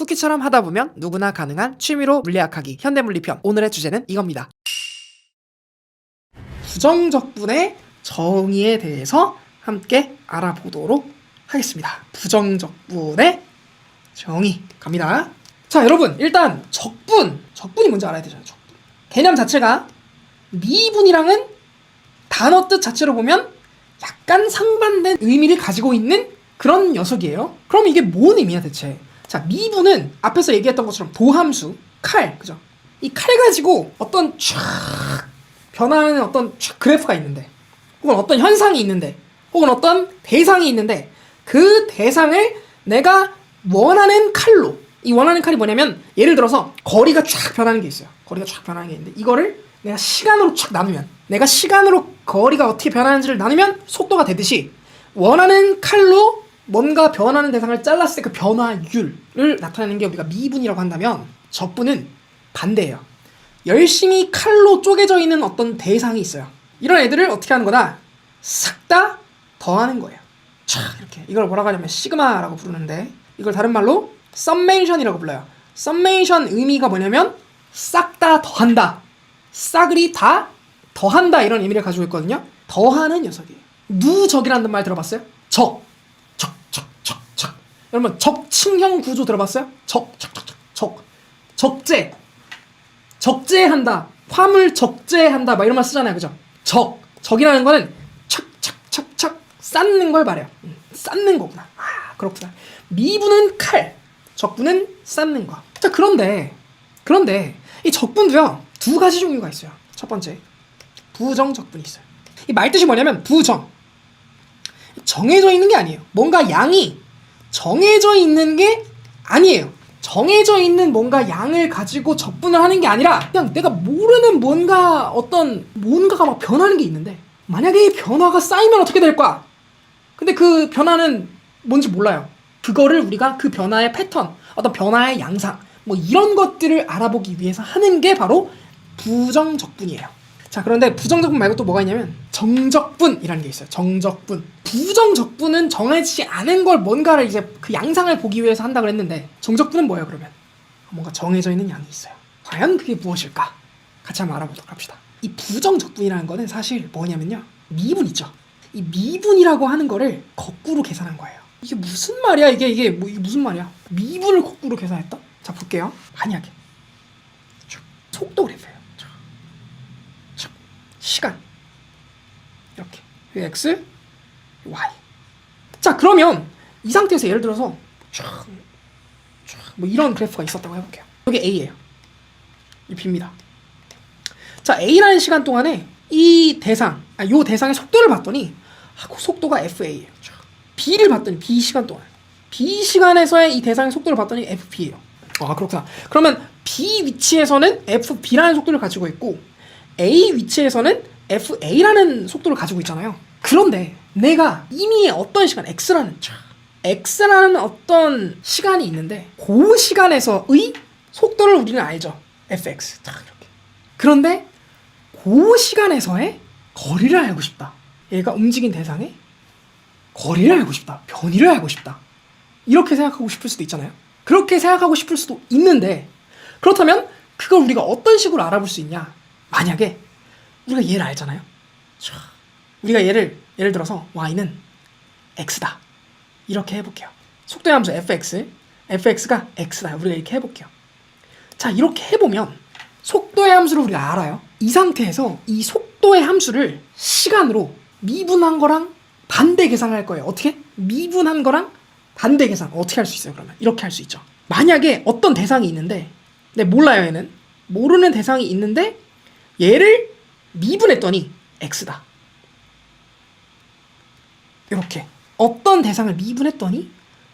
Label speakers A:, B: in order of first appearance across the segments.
A: 쿠키처럼 하다 보면 누구나 가능한 취미로 물리학하기 현대물리편 오늘의 주제는 이겁니다. 부정적분의 정의에 대해서 함께 알아보도록 하겠습니다. 부정적분의 정의 갑니다. 자 여러분 일단 적분 적분이 뭔지 알아야 되잖아요. 적분 개념 자체가 미분이랑은 단어 뜻 자체로 보면 약간 상반된 의미를 가지고 있는 그런 녀석이에요. 그럼 이게 뭔 의미야 대체? 자 미분은 앞에서 얘기했던 것처럼 도함수 칼 그죠? 이 칼 가지고 어떤 쫙 변화하는 어떤 쫙 그래프가 있는데 혹은 어떤 현상이 있는데 혹은 어떤 대상이 있는데 그 대상을 내가 원하는 칼로 이 원하는 칼이 뭐냐면 예를 들어서 거리가 쫙 변하는 게 있어요. 거리가 쫙 변하는 게 있는데 이거를 내가 시간으로 쫙 나누면 내가 시간으로 거리가 어떻게 변하는지를 나누면 속도가 되듯이 원하는 칼로 뭔가 변하는 대상을 잘랐을 때 그 변화율을 나타내는 게 우리가 미분이라고 한다면 적분은 반대예요. 열심히 칼로 쪼개져 있는 어떤 대상이 있어요. 이런 애들을 어떻게 하는 거다? 싹 다 더하는 거예요. 촥 이렇게 이걸 뭐라고 하냐면 시그마라고 부르는데 이걸 다른 말로 썸메이션이라고 불러요. 썸메이션 의미가 뭐냐면 싹 다 더한다. 싸그리 다 더한다 이런 의미를 가지고 있거든요. 더하는 녀석이에요. 누적이라는 말 들어봤어요? 적. 여러분 적층형 구조 들어봤어요? 적, 적, 적, 적, 적. 적재, 적재한다. 화물 적재한다. 막 이런 말 쓰잖아요, 그죠? 적, 적이라는 거는 척, 척, 척, 척 쌓는 걸 말해요. 음, 쌓는 거구나. 아, 그렇구나. 미분은 칼, 적분은 쌓는 거. 자, 그런데, 그런데 이 적분도요 두 가지 종류가 있어요. 첫 번째, 부정 적분이 있어요. 이 말뜻이 뭐냐면 부정. 정해져 있는 게 아니에요. 뭔가 양이 정해져 있는 게 아니에요. 정해져 있는 뭔가 양을 가지고 적분을 하는 게 아니라 그냥 내가 모르는 뭔가 어떤 뭔가가 막 변하는 게 있는데 만약에 이 변화가 쌓이면 어떻게 될까? 근데 그 변화는 뭔지 몰라요. 그거를 우리가 그 변화의 패턴, 어떤 변화의 양상, 뭐 이런 것들을 알아보기 위해서 하는 게 바로 부정적분이에요. 자, 그런데 부정적분 말고 또 뭐가 있냐면 정적분이라는 게 있어요. 정적분. 부정적분은 정해지지 않은 걸 뭔가를 이제 그 양상을 보기 위해서 한다 그랬는데 정적분은 뭐예요, 그러면? 뭔가 정해져 있는 양이 있어요. 과연 그게 무엇일까? 같이 한번 알아보도록 합시다. 이 부정적분이라는 거는 사실 뭐냐면요. 미분 있죠. 이 미분이라고 하는 거를 거꾸로 계산한 거예요. 이게 무슨 말이야? 이게 이게 뭐 이게 무슨 말이야? 미분을 거꾸로 계산했다? 자 볼게요. 만약에 쭉, 속도 그래프예요. 시간 이렇게 이 x y. 자 그러면 이 상태에서 예를 들어서 쫙, 쫙, 뭐 이런 그래프가 있었다고 해볼게요. 여기 a예요. 이 b입니다. 자 a라는 시간 동안에 이 대상, 아, 요 대상의 속도를 봤더니 아, 그 속도가 FA예요. B를 봤더니 B 시간 동안 B 시간에서의 이 대상의 속도를 봤더니 FP예요. 아 그렇구나. 그러면 B 위치에서는 FB라는 속도를 가지고 있고 A 위치에서는 FA라는 속도를 가지고 있잖아요. 그런데 내가 이미 어떤 시간 X라는 X라는 어떤 시간이 있는데 그 시간에서의 속도를 우리는 알죠. FX. 딱 이렇게. 그런데 그 시간에서의 거리를 알고 싶다. 얘가 움직인 대상의 거리를 알고 싶다. 변이를 알고 싶다. 이렇게 생각하고 싶을 수도 있잖아요. 그렇게 생각하고 싶을 수도 있는데 그렇다면 그걸 우리가 어떤 식으로 알아볼 수 있냐? 만약에 우리가 얘를 알잖아요. 촤. 우리가 얘를 예를 들어서 y는 x다. 이렇게 해볼게요. 속도의 함수 fx, fx가 x다. 우리가 이렇게 해볼게요. 자 이렇게 해보면 속도의 함수를 우리가 알아요. 이 상태에서 이 속도의 함수를 시간으로 미분한 거랑 반대 계산할 거예요. 어떻게? 미분한 거랑 반대 계산 어떻게 할 수 있어요? 그러면 이렇게 할 수 있죠. 만약에 어떤 대상이 있는데, 네 몰라요 얘는 모르는 대상이 있는데 얘를 미분했더니 x다. 이렇게 어떤 대상을 미분했더니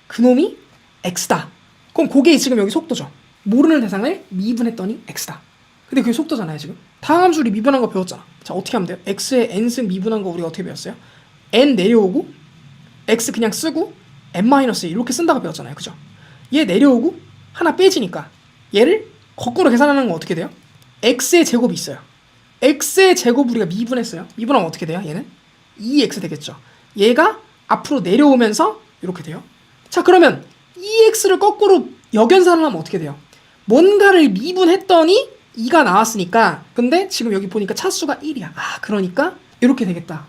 A: 그놈이 x다. 그럼 그게 지금 여기 속도죠. 모르는 대상을 미분했더니 x다. 근데 그게 속도잖아요 지금. 다항함수를 미분한 거 배웠잖아. 자 어떻게 하면 돼요? x의 n승 미분한 거 우리가 어떻게 배웠어요? n 내려오고 x 그냥 쓰고 n 마이너스 이렇게 쓴다고 배웠잖아요. 그죠? 얘 내려오고 하나 빼지니까 얘를 거꾸로 계산하는 건 어떻게 돼요? x의 제곱이 있어요. X의 제곱 우리가 미분했어요. 미분하면 어떻게 돼요? 얘는 2x 되겠죠. 얘가 앞으로 내려오면서 이렇게 돼요. 자 그러면 2x를 거꾸로 역연산을 하면 어떻게 돼요? 뭔가를 미분했더니 2가 나왔으니까 근데 지금 여기 보니까 차수가 1이야. 아 그러니까 이렇게 되겠다.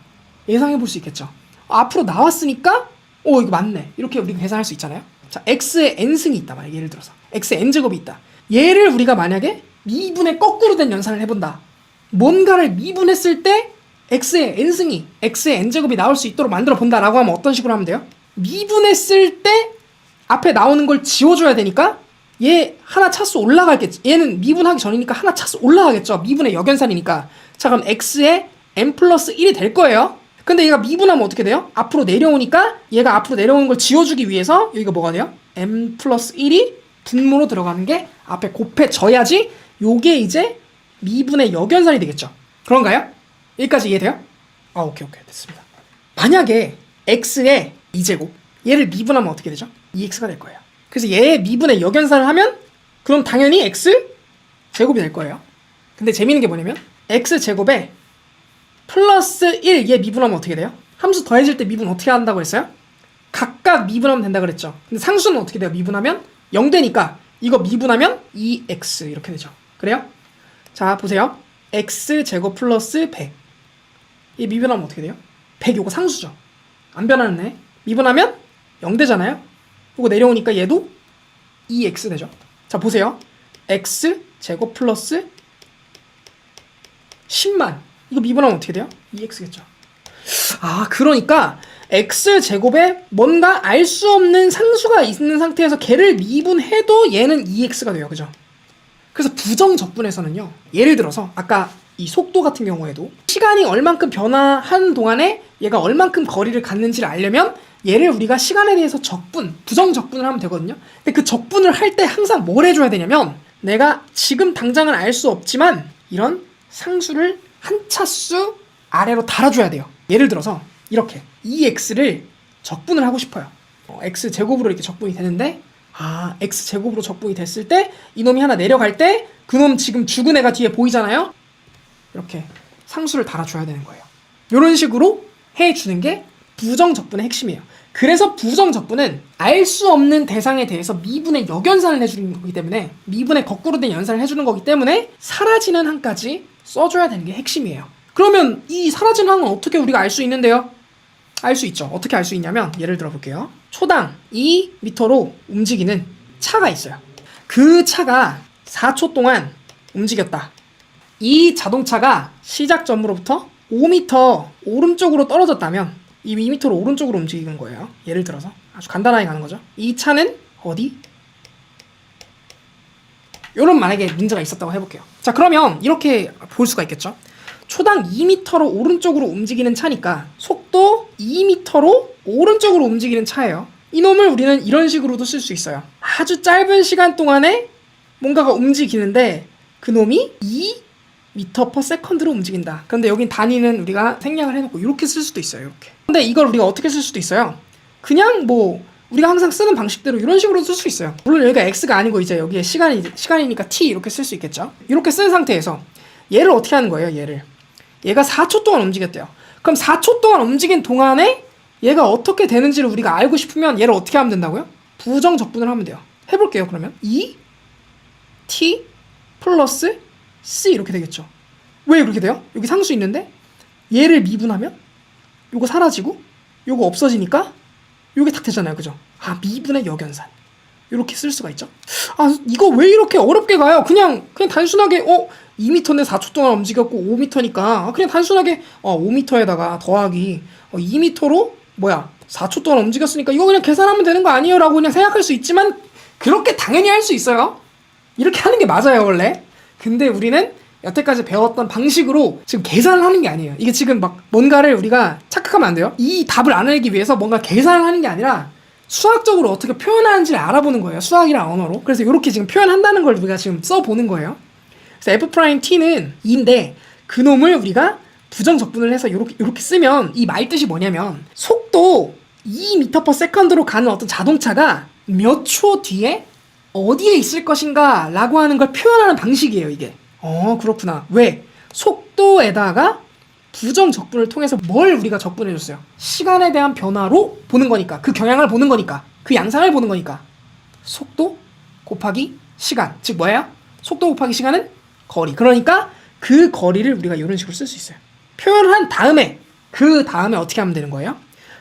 A: 예상해 볼 수 있겠죠. 아, 앞으로 나왔으니까 오 이거 맞네. 이렇게 우리가 계산할 수 있잖아요. 자 x의 n승이 있다 말이야. 예를 들어서 x의 n제곱이 있다. 얘를 우리가 만약에 미분의 거꾸로 된 연산을 해본다. 뭔가를 미분했을 때 x의 n승이 x의 n제곱이 나올 수 있도록 만들어 본다라고 하면 어떤 식으로 하면 돼요? 미분했을 때 앞에 나오는 걸 지워줘야 되니까 얘 하나 차수 올라가겠지. 얘는 미분하기 전이니까 하나 차수 올라가겠죠. 미분의 역연산이니까. 자 그럼 x의 n 플러스 1이 될 거예요. 근데 얘가 미분하면 어떻게 돼요? 앞으로 내려오니까 얘가 앞으로 내려오는 걸 지워주기 위해서 여기가 뭐가 돼요? m 플러스 1이 분모로 들어가는 게 앞에 곱해져야지 요게 이제 미분의 역연산이 되겠죠. 그런가요? 여기까지 이해돼요? 아 오케이 오케이 됐습니다. 만약에 x의 2제곱 얘를 미분하면 어떻게 되죠? 2x가 될 거예요. 그래서 얘의 미분의 역연산을 하면 그럼 당연히 x 제곱이 될 거예요. 근데 재밌는 게 뭐냐면 x 제곱에 플러스 1 얘 미분하면 어떻게 돼요? 함수 더해질 때 미분 어떻게 한다고 했어요? 각각 미분하면 된다 그랬죠. 근데 상수는 어떻게 돼요? 미분하면 0 되니까 이거 미분하면 2x 이렇게 되죠. 그래요? 자 보세요. x 제곱 플러스 100. 얘 미분하면 어떻게 돼요? 100 요거 상수죠. 안 변하네. 미분하면 0 되잖아요. 요거 내려오니까 얘도 2x 되죠. 자 보세요. x 제곱 플러스 10만. 이거 미분하면 어떻게 돼요? 2x겠죠. 아, 그러니까 x 제곱에 뭔가 알 수 없는 상수가 있는 상태에서 걔를 미분해도 얘는 2x가 돼요. 그죠? 그래서 부정 적분에서는요. 예를 들어서 아까 이 속도 같은 경우에도 시간이 얼만큼 변화하는 동안에 얘가 얼만큼 거리를 갔는지를 알려면 얘를 우리가 시간에 대해서 적분, 부정 적분을 하면 되거든요. 근데 그 적분을 할 때 항상 뭘 해줘야 되냐면 내가 지금 당장은 알 수 없지만 이런 상수를 한 차수 아래로 달아줘야 돼요. 예를 들어서 이렇게 2x를 적분을 하고 싶어요. 어, x 제곱으로 이렇게 적분이 되는데 아 x 제곱으로 적분이 됐을 때 이놈이 하나 내려갈 때 그놈 지금 죽은 애가 뒤에 보이잖아요. 이렇게 상수를 달아줘야 되는 거예요. 이런 식으로 해주는 게 부정적분의 핵심이에요. 그래서 부정적분은 알 수 없는 대상에 대해서 미분의 역연산을 해주는 거기 때문에 미분의 거꾸로 된 연산을 해주는 거기 때문에 사라지는 한까지 써줘야 되는 게 핵심이에요. 그러면 이 사라지는 항은 어떻게 우리가 알 수 있는데요? 알 수 있죠. 어떻게 알 수 있냐면 예를 들어 볼게요. 초당 2m로 움직이는 차가 있어요. 그 차가 4초 동안 움직였다. 이 자동차가 시작점으로부터 5m 오른쪽으로 떨어졌다면 이 2m로 오른쪽으로 움직이는 거예요. 예를 들어서 아주 간단하게 가는 거죠. 이 차는 어디? 요런 만약에 문제가 있었다고 해볼게요. 자 그러면 이렇게 볼 수가 있겠죠. 초당 2m로 오른쪽으로 움직이는 차니까 속도 2m로 오른쪽으로 움직이는 차예요. 이놈을 우리는 이런 식으로도 쓸 수 있어요. 아주 짧은 시간 동안에 뭔가가 움직이는데 그놈이 2m per second로 움직인다. 그런데 여긴 단위는 우리가 생략을 해놓고 이렇게 쓸 수도 있어요. 이렇게. 근데 이걸 우리가 어떻게 쓸 수도 있어요. 그냥 뭐 우리가 항상 쓰는 방식대로 이런 식으로 쓸 수 있어요. 물론 여기가 x가 아니고 이제 여기에 시간이 시간이니까 t 이렇게 쓸 수 있겠죠. 이렇게 쓴 상태에서 얘를 어떻게 하는 거예요? 얘를 얘가 4초 동안 움직였대요. 그럼 4초 동안 움직인 동안에 얘가 어떻게 되는지를 우리가 알고 싶으면 얘를 어떻게 하면 된다고요? 부정 적분을 하면 돼요. 해볼게요. 그러면 2 t 플러스 c 이렇게 되겠죠. 왜 이렇게 돼요? 여기 상수 있는데 얘를 미분하면 요거 사라지고 요거 없어지니까 요게 딱 되잖아요. 그죠? 아 미분의 역연산 이렇게 쓸 수가 있죠. 아 이거 왜 이렇게 어렵게 가요? 그냥 그냥 단순하게 어 2m인데 4초 동안 움직였고 5m니까 그냥 단순하게 어 5m에다가 더하기 어, 2m로 뭐야 4초 동안 움직였으니까 이거 그냥 계산하면 되는 거 아니에요 라고 그냥 생각할 수 있지만 그렇게 당연히 할 수 있어요. 이렇게 하는 게 맞아요 원래. 근데 우리는 여태까지 배웠던 방식으로 지금 계산을 하는 게 아니에요. 이게 지금 막 뭔가를 우리가 착각하면 안 돼요. 이 답을 알아내기 위해서 뭔가 계산을 하는 게 아니라 수학적으로 어떻게 표현하는지를 알아보는 거예요. 수학이랑 언어로. 그래서 이렇게 지금 표현한다는 걸 우리가 지금 써보는 거예요. 그래서 f 프라임 t는 2인데 그놈을 우리가 부정 적분을 해서 이렇게 이렇게 쓰면 이 말 뜻이 뭐냐면 속도 2m per second로 가는 어떤 자동차가 몇 초 뒤에 어디에 있을 것인가 라고 하는 걸 표현하는 방식이에요 이게 어 그렇구나 왜 속도에다가 부정 적분을 통해서 뭘 우리가 적분해 줬어요 시간에 대한 변화로 보는 거니까 그 경향을 보는 거니까 그 양상을 보는 거니까 속도 곱하기 시간. 즉 뭐예요? 속도 곱하기 시간은 거리. 그러니까 그 거리를 우리가 이런 식으로 쓸 수 있어요. 표현을 한 다음에 그 다음에 어떻게 하면 되는 거예요?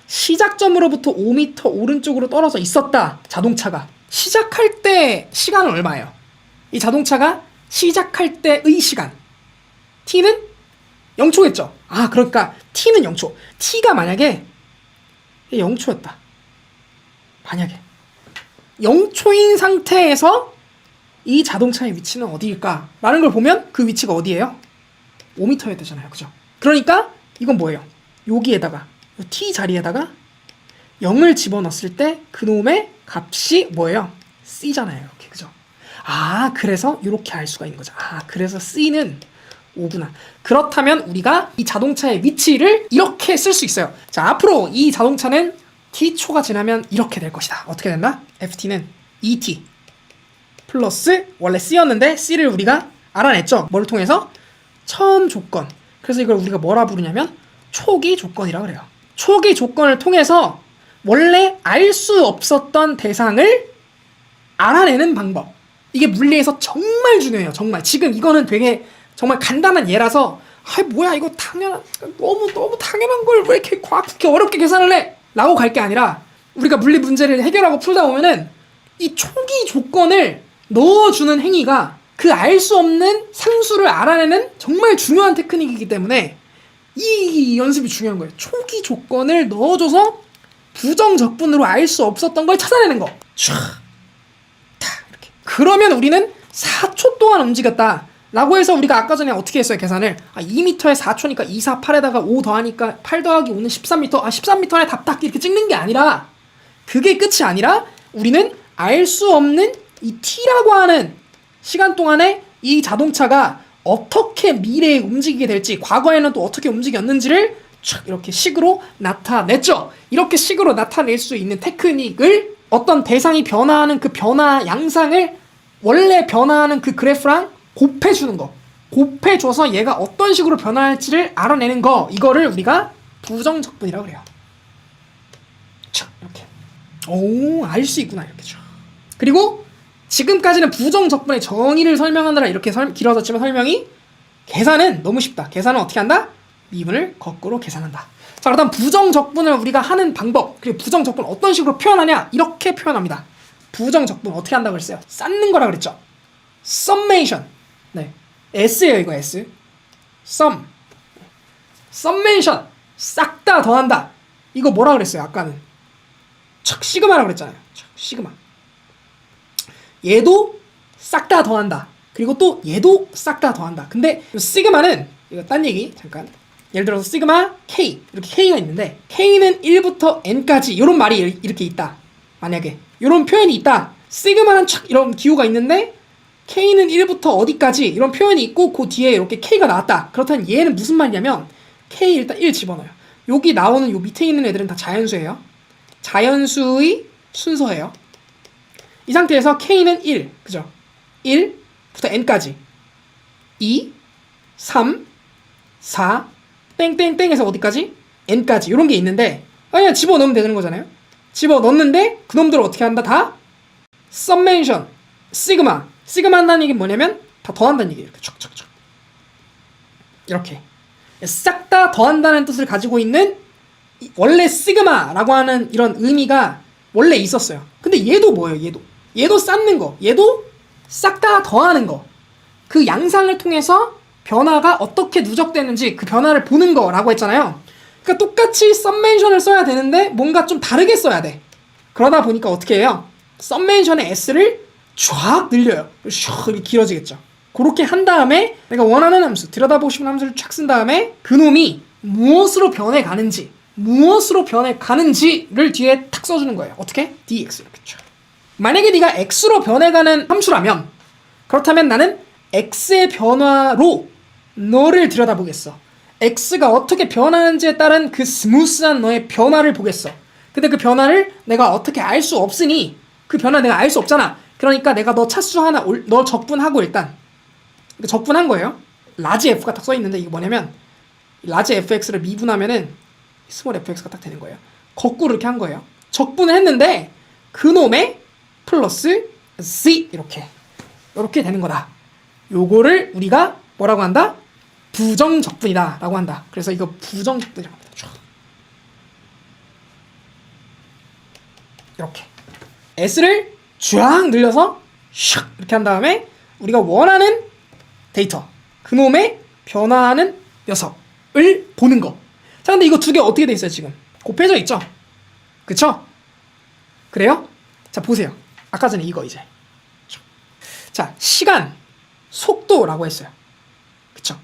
A: 시작점으로부터 5m 오른쪽으로 떨어져 있었다. 자동차가. 시작할 때 시간은 얼마예요? 이 자동차가 시작할 때의 시간. t는 0초겠죠. 아, 그러니까 t는 0초. t가 만약에 0초였다. 만약에 0초인 상태에서 이 자동차의 위치는 어디일까? 라는 걸 보면 그 위치가 어디예요? 5m여야 되잖아요. 그죠? 그러니까 이건 뭐예요? 여기에다가 이 t 자리에다가 0을 집어넣었을 때 그놈의 값이 뭐예요? c잖아요. 이렇게 그죠? 아 그래서 이렇게 알 수가 있는 거죠. 아 그래서 c는 5구나. 그렇다면 우리가 이 자동차의 위치를 이렇게 쓸 수 있어요. 자 앞으로 이 자동차는 t초가 지나면 이렇게 될 것이다. 어떻게 된다? ft는 2t 플러스 원래 c였는데 c를 우리가 알아냈죠. 뭘 통해서? 처음 조건. 그래서 이걸 우리가 뭐라 부르냐면 초기 조건이라 그래요. 초기 조건을 통해서 원래 알 수 없었던 대상을 알아내는 방법. 이게 물리에서 정말 중요해요. 정말. 지금 이거는 되게 정말 간단한 예라서 아 뭐야 이거 당연한 너무 너무 당연한 걸 왜 이렇게 과학 그렇게 어렵게 계산을 해? 라고 갈 게 아니라 우리가 물리 문제를 해결하고 풀다 보면은 이 초기 조건을 넣어주는 행위가 그 알 수 없는 상수를 알아내는 정말 중요한 테크닉이기 때문에 이 연습이 중요한 거예요. 초기 조건을 넣어줘서 부정적분으로 알 수 없었던 걸 찾아내는 거. 촤, 타 이렇게. 그러면 우리는 4초 동안 움직였다. 라고 해서 우리가 아까 전에 어떻게 했어요 계산을 아 2m에 4초니까 2, 4, 8에다가 5 더하니까 8 더하기 5는 13m 아 13m에 답딱 이렇게 찍는 게 아니라 그게 끝이 아니라 우리는 알 수 없는 이 t라고 하는 시간 동안에 이 자동차가 어떻게 미래에 움직이게 될지 과거에는 또 어떻게 움직였는지를 촥 이렇게 식으로 나타냈죠. 이렇게 식으로 나타낼 수 있는 테크닉을 어떤 대상이 변화하는 그 변화 양상을 원래 변화하는 그 그래프랑 곱해주는 거. 곱해줘서 얘가 어떤 식으로 변화할지를 알아내는 거. 이거를 우리가 부정적분이라고 그래요. 촥 이렇게. 오, 알 수 있구나 이렇게 죠 그리고 지금까지는 부정 적분의 정의를 설명하느라 이렇게 설, 길어졌지만 설명이 계산은 너무 쉽다. 계산은 어떻게 한다? 미분을 거꾸로 계산한다. 자, 그다음 부정 적분을 우리가 하는 방법 그리고 부정 적분 어떤 식으로 표현하냐 이렇게 표현합니다. 부정 적분 어떻게 한다고 그랬어요? 쌓는 거라 그랬죠. summation. 네, s예요 이거 s. sum. summation 싹 다 더한다. 이거 뭐라 그랬어요? 아까는 척 시그마라고 그랬잖아요. 척 시그마. 얘도 싹 다 더한다. 그리고 또 얘도 싹 다 더한다. 근데 이 시그마는 이거 딴 얘기 잠깐. 예를 들어서 시그마 k 이렇게 k가 있는데 k는 1부터 n까지 이런 말이 이- 이렇게 있다. 만약에 이런 표현이 있다. 시그마는 촥 이런 기호가 있는데 k는 1부터 어디까지 이런 표현이 있고 그 뒤에 이렇게 k가 나왔다. 그렇다면 얘는 무슨 말이냐면 k 일단 1 집어넣어요. 여기 나오는 요 밑에 있는 애들은 다 자연수예요. 자연수의 순서예요. 이 상태에서 k는 1, 그죠? 1부터 n까지 2, 3, 4, 땡땡땡에서 어디까지? n까지 이런 게 있는데 아, 그냥 집어넣으면 되는 거잖아요. 집어넣는데 그놈들을 어떻게 한다? 다 summation, 시그마 시그마 한다는 얘기는 뭐냐면 다 더한다는 얘기예요. 이렇게 촉촉촉 이렇게 싹 다 더한다는 뜻을 가지고 있는 이- 원래 시그마라고 하는 이런 의미가 원래 있었어요. 근데 얘도 뭐예요? 얘도 얘도 쌓는 거, 얘도 싹 다 더하는 거. 그 양상을 통해서 변화가 어떻게 누적되는지 그 변화를 보는 거라고 했잖아요. 그러니까 똑같이 썸멘션을 써야 되는데 뭔가 좀 다르게 써야 돼. 그러다 보니까 어떻게 해요? 썸멘션의 s를 쫙 늘려요. 슉 길어지겠죠. 그렇게 한 다음에 내가 원하는 함수, 들여다보고 싶은 함수를 쫙 쓴 다음에 그놈이 무엇으로 변해가는지, 무엇으로 변해가는지를 뒤에 탁 써주는 거예요. 어떻게? dx 이렇게 쫙. 만약에 네가 x로 변해가는 함수라면 그렇다면 나는 x의 변화로 너를 들여다보겠어. x가 어떻게 변하는지에 따른 그 스무스한 너의 변화를 보겠어. 근데 그 변화를 내가 어떻게 알 수 없으니 그 변화 내가 알 수 없잖아. 그러니까 내가 너 차수 하나 올, 너 적분하고 일단 그 적분한 거예요. 라지 f가 딱 써 있는데 이게 뭐냐면 라지 fx를 미분하면은 스몰 fx가 딱 되는 거예요. 거꾸로 이렇게 한 거예요. 적분을 했는데 그놈의 플러스 C 이렇게 이렇게 되는 거다. 요거를 우리가 뭐라고 한다? 부정적분이다라고 한다. 그래서 이거 부정적분이라고 합니다. 촤. 이렇게 S를 쫙 늘려서 샥 이렇게 한 다음에 우리가 원하는 데이터 그놈의 변화하는 녀석을 보는 거. 자, 근데 이거 두 개 어떻게 돼 있어요 지금? 곱해져 있죠? 그쵸? 그래요? 자 보세요. 아까 전에 이거 이제. 자 시간, 속도라고 했어요. 그쵸?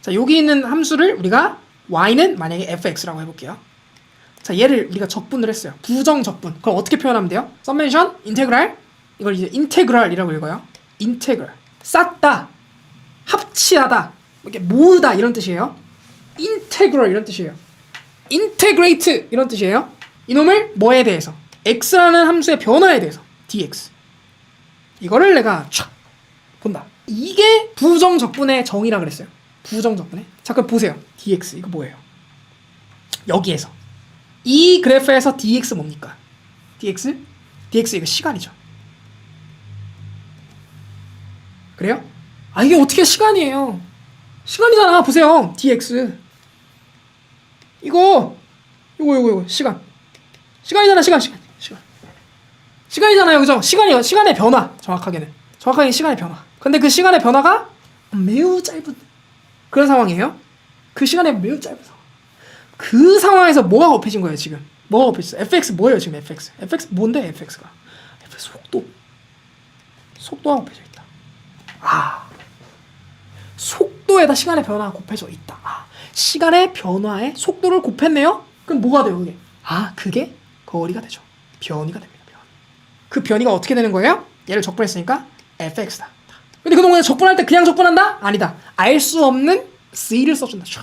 A: 자 여기 있는 함수를 우리가 y는 만약에 fx라고 해볼게요. 자 얘를 우리가 적분을 했어요. 부정 적분. 그럼 어떻게 표현하면 돼요? 서메이션, 인테그랄. 이걸 이제 인테그랄이라고 읽어요. 인테그랄. 쌓다, 합치하다, 이렇게 모으다 이런 뜻이에요. 인테그럴 이런 뜻이에요. 인테그레이트 이런 뜻이에요. 이놈을 뭐에 대해서? x라는 함수의 변화에 대해서 dx. 이거를 내가 촥 본다. 이게 부정적분의 정의라 그랬어요. 부정적분의. 잠깐 보세요. dx 이거 뭐예요? 여기에서 이 그래프에서 dx 뭡니까? dx? dx 이거 시간이죠. 그래요? 아 이게 어떻게 시간이에요? 시간이잖아. 보세요. dx. 이거 이거 이거 이거 시간. 시간이잖아. 시간 시간 시간. 시간이잖아요. 그죠? 시간이요. 시간의 변화. 정확하게는. 정확하게 시간의 변화. 근데 그 시간의 변화가 매우 짧은 그런 상황이에요. 그 시간에 매우 짧은 상황. 그 상황에서 뭐가 곱해진 거예요, 지금? 뭐가 곱해졌어? fx 뭐예요, 지금 fx? fx 뭔데, fx가? fx 속도. 속도가 곱해져 있다. 아. 속도에다 시간의 변화가 곱해져 있다. 아, 시간의 변화에 속도를 곱했네요? 그럼 뭐가 돼요, 그게? 아, 그게 거리가 되죠. 변이가 됩니다, 변. 그 변이가 어떻게 되는 거예요? 얘를 적분했으니까 fx다. 근데 그동안 적분할 때 그냥 적분한다? 아니다. 알 수 없는 c를 써준다. 촥.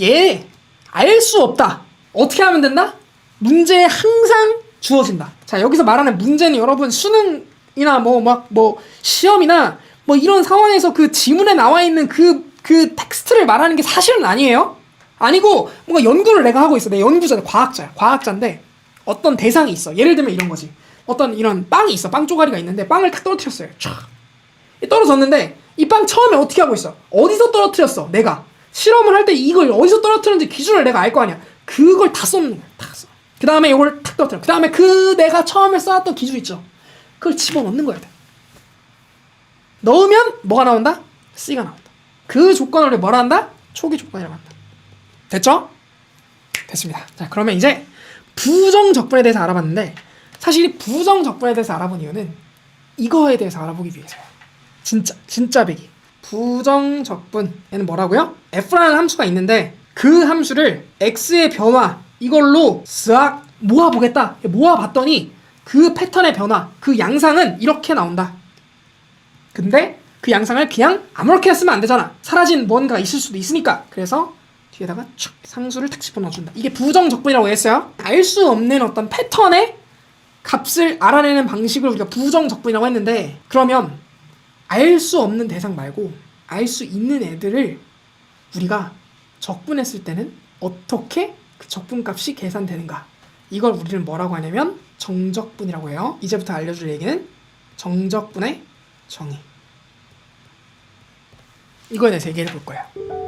A: 얘, 알 수 없다. 어떻게 하면 된다? 문제에 항상 주어진다. 자, 여기서 말하는 문제는 여러분 수능이나 뭐, 막, 뭐, 시험이나 뭐 이런 상황에서 그 지문에 나와 있는 그, 그 텍스트를 말하는 게 사실은 아니에요. 아니고, 뭔가 연구를 내가 하고 있어. 내 연구자다. 과학자야. 과학자인데 어떤 대상이 있어. 예를 들면 이런 거지. 어떤 이런 빵이 있어. 빵 쪼가리가 있는데 빵을 탁 떨어뜨렸어요. 촥. 떨어졌는데 이 빵 처음에 어떻게 하고 있어? 어디서 떨어뜨렸어? 내가 실험을 할 때 이걸 어디서 떨어뜨렸는지 기준을 내가 알 거 아니야. 그걸 다 쏟는 거야. 다 써. 그 다음에 이걸 탁 떨어뜨려. 그 다음에 그 내가 처음에 쌓았던 기준 있죠. 그걸 집어넣는 거야. 넣으면 뭐가 나온다? C가 나온다. 그 조건을 뭐라 한다? 초기 조건이라고 한다. 됐죠? 됐습니다. 자 그러면 이제 부정 적분에 대해서 알아봤는데 사실 이 부정 적분에 대해서 알아본 이유는 이거에 대해서 알아보기 위해서요. 진짜 진짜 배기 부정 적분에는 뭐라고요? f라는 함수가 있는데 그 함수를 x의 변화 이걸로 싹 모아보겠다. 모아봤더니 그 패턴의 변화 그 양상은 이렇게 나온다. 근데 그 양상을 그냥 아무렇게나 쓰면 안 되잖아. 사라진 뭔가 있을 수도 있으니까. 그래서 뒤에다가 촥 상수를 탁 집어넣어준다. 이게 부정 적분이라고 했어요. 알 수 없는 어떤 패턴의 값을 알아내는 방식을 우리가 부정 적분이라고 했는데 그러면 알 수 없는 대상 말고 알 수 있는 애들을 우리가 적분했을 때는 어떻게 그 적분값이 계산되는가? 이걸 우리는 뭐라고 하냐면 정적분이라고 해요. 이제부터 알려줄 얘기는 정적분의 정의. 이거에 대해서 얘기해 볼 거예요